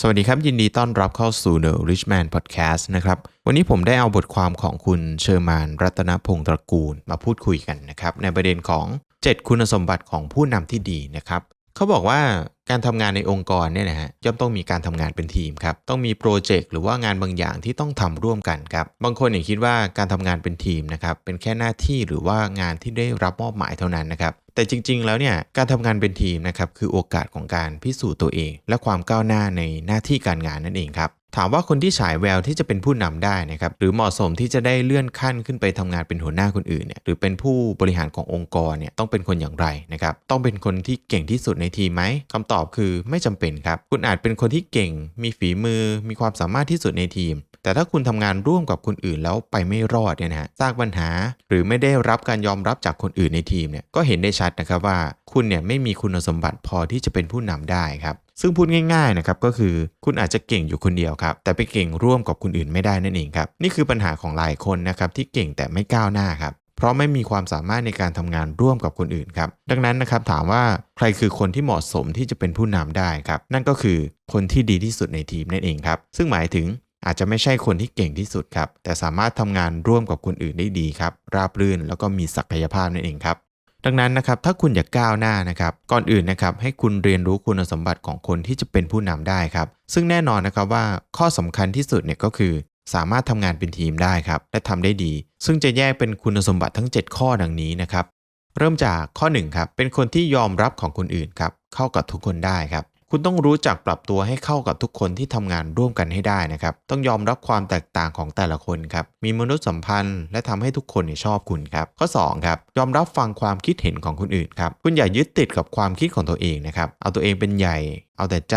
สวัสดีครับ ยินดีต้อนรับเข้าสู่ The Rich Man Podcast นะครับ วันนี้ผมได้เอาบทความของคุณเชอร์มาน รัตนพงศ์ตระกูล มาพูดคุยกันนะครับ ในประเด็นของ 7 คุณสมบัติของผู้นำที่ดีนะครับ เขาบอกว่าการทำงานในองค์กรเนี่ยนะฮะย่อมต้องมีการทำงานเป็นทีมครับต้องมีโปรเจกต์หรือว่างานบางอย่างที่ต้องทำร่วมกันครับบางคนอย่างคิดว่าการทำงานเป็นทีมนะครับเป็นแค่หน้าที่หรือว่างานที่ได้รับมอบหมายเท่านั้นนะครับแต่จริง ๆ แล้วเนี่ยการทำงานเป็นทีมนะครับคือโอกาสของการพิสูจน์ตัวเอง และความก้าวหน้าในหน้าที่การงานนั่นเองครับ ถามว่าคนที่ฉายแววที่จะเป็นผู้นำได้นะครับหรือเหมาะสมที่จะได้เลื่อนขั้นขึ้นไปทำงานเป็นหัวหน้าคนอื่นเนี่ยหรือเป็นผู้บริหารขององค์กรเนี่ยต้องเป็นคนอย่างไรนะครับต้องเป็นคนที่เก่งที่สุดในทีมไหมคำตอบคือไม่จำเป็นครับ คุณอาจเป็นคนที่เก่ง มีฝีมือ มีความสามารถที่สุดในทีม แต่ถ้าคุณทำงานร่วมกับคนอื่นแล้วไปไม่รอดเนี่ยนะฮะสร้างปัญหาหรือไม่ได้รับการยอมรับจากคนอื่นในทีมเนี่ยก็เห็นได้ชัดนะครับว่าคุณเนี่ยไม่มีคุณสมบัติพอที่จะเป็นผู้นำได้ครับซึ่งพูดง่ายๆนะครับก็คือคุณอาจจะเก่งอยู่คนเดียวครับ แต่ไปเก่งร่วมกับคนอื่นไม่ได้นั่นเองครับ นี่คือปัญหาของหลายคนนะครับที่เก่งแต่ไม่ก้าวหน้าครับเพราะไม่มีความสามารถในการทำงานร่วมกับคนอื่นครับ ดังนั้นนะครับถามว่าใครคือคนที่เหมาะสมที่จะเป็นผู้นำได้ครับ นั่นก็คือคนที่ดีที่สุดในทีมนั่นเองครับ ซึ่งหมายถึง อาจจะไม่ใช่คนที่เก่งที่สุดครับ แต่สามารถทำงานร่วมกับคนอื่นได้ดีครับ ราบรื่นแล้วก็มีศักยภาพนั่นเองครับ ดังนั้นนะครับ ถ้าคุณอยากก้าวหน้านะครับ ก่อนอื่นนะครับให้คุณเรียนรู้คุณสมบัติของคนที่จะเป็นผู้นำได้ครับ ซึ่งแน่นอนนะครับว่าข้อสำคัญที่สุดเนี่ยก็คือ สามารถทำงานเป็นทีมได้ครับ และทำได้ดี ซึ่งจะแยกเป็นคุณสมบัติทั้ง 7 ข้อดังนี้นะครับ เริ่มจากข้อ1ครับ เป็นคนที่ยอมรับของคนอื่นครับ เข้ากับทุกคนได้ครับ คุณต้องรู้จักปรับตัวให้เข้ากับทุกคนที่ทำงานร่วมกันให้ได้นะครับ ต้องยอมรับความแตกต่างของแต่ละคนครับ มีมนุษยสัมพันธ์และทำให้ทุกคนชอบคุณครับ ข้อ2ครับ ยอมรับฟังความคิดเห็นของคนอื่นครับ คุณอย่ายึดติดกับความคิดของตัวเองนะครับ เอาตัวเองเป็นใหญ่ เอาแต่ใจ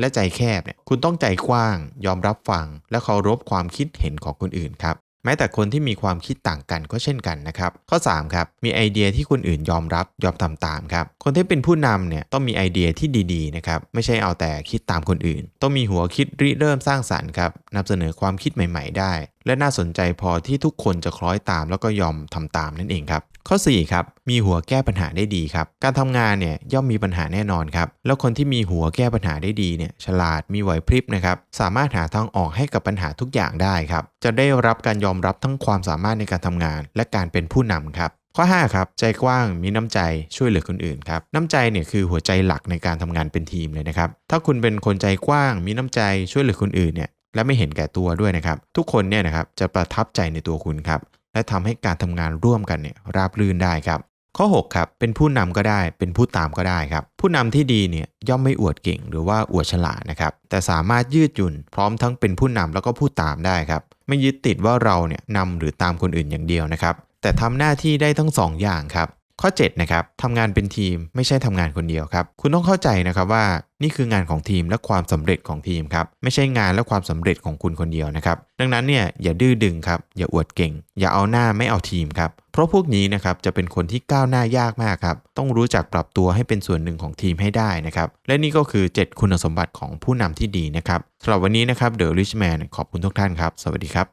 และใจแคบเนี่ย คุณต้องใจกว้าง ยอมรับฟัง และเคารพความคิดเห็นของคนอื่นครับ แม้แต่คนที่มีความคิดต่างกันก็เช่นกันนะครับ ข้อ3ครับมีไอเดียที่คนอื่นยอมรับยอมทำตามครับคนที่เป็นผู้นำเนี่ยต้องมีไอเดียที่ดีๆนะครับไม่ใช่เอาแต่คิดตามคนอื่น ต้องมีหัวคิดริเริ่มสร้างสรรค์ครับนำเสนอความคิดใหม่ ๆ ได้ และน่าสนใจพอที่ทุกคนจะคล้อยตามแล้วก็ยอมทำตามนั่นเองครับ ข้อ4ครับมีหัวแก้ปัญหาได้ดีครับการทำงานเนี่ยย่อมมีปัญหาแน่นอนครับแล้วคนที่มีหัวแก้ปัญหาได้ดีเนี่ยฉลาดมีไหวพริบนะครับสามารถหาทางออกให้กับปัญหาทุกอย่างได้ครับจะได้รับการยอมรับทั้งความสามารถในการทำงาน และการเป็นผู้นำครับข้อ5ครับใจกว้างมีน้ำใจช่วยเหลือคนอื่นครับน้ำใจเนี่ยคือหัวใจหลักในการทำงานเป็นทีมเลยนะครับถ้าคุณเป็นคนใจกว้าง มีน้ำใจช่วยเหลือคนอื่นเนี่ยและไม่เห็นแก่ตัวด้วยนะครับทุกคนเนี่ยนะครับจะประทับใจในตัวคุณครับ และทำให้การทำงานร่วมกันเนี่ยราบรื่นได้ครับ ข้อ6ครับเป็นผู้นำก็ได้เป็นผู้ตามก็ได้ครับ ผู้นำที่ดีเนี่ยย่อมไม่อวดเก่งหรือว่าอวดฉลาดนะครับแต่สามารถยืดหยุ่นพร้อมทั้งเป็นผู้นำแล้วก็ผู้ตามได้ครับไม่ยึดติดว่าเราเนี่ยนำหรือตามคนอื่นอย่างเดียวนะครับแต่ทำหน้าที่ได้ทั้งสองอย่างครับ ข้อ7นะครับทำงานเป็นทีมไม่ใช่ทำงานคนเดียวครับ คุณต้องเข้าใจนะครับว่านี่คืองานของทีมและความสำเร็จของทีมครับไม่ใช่งานและความสำเร็จของคุณคนเดียวนะครับ ดังนั้นเนี่ยอย่าดื้อดึงครับอย่าอวดเก่ง อย่าเอาหน้าไม่เอาทีมครับเพราะพวกนี้นะครับจะเป็นคนที่ก้าวหน้ายากมากครับต้องรู้จักปรับตัวให้เป็นส่วนหนึ่งของทีมให้ได้นะครับและนี่ก็คือ 7 คุณสมบัติของผู้นำที่ดีนะครับสำหรับวันนี้นะครับ The Rich Man ขอบคุณทุกท่านครับ สวัสดีครับ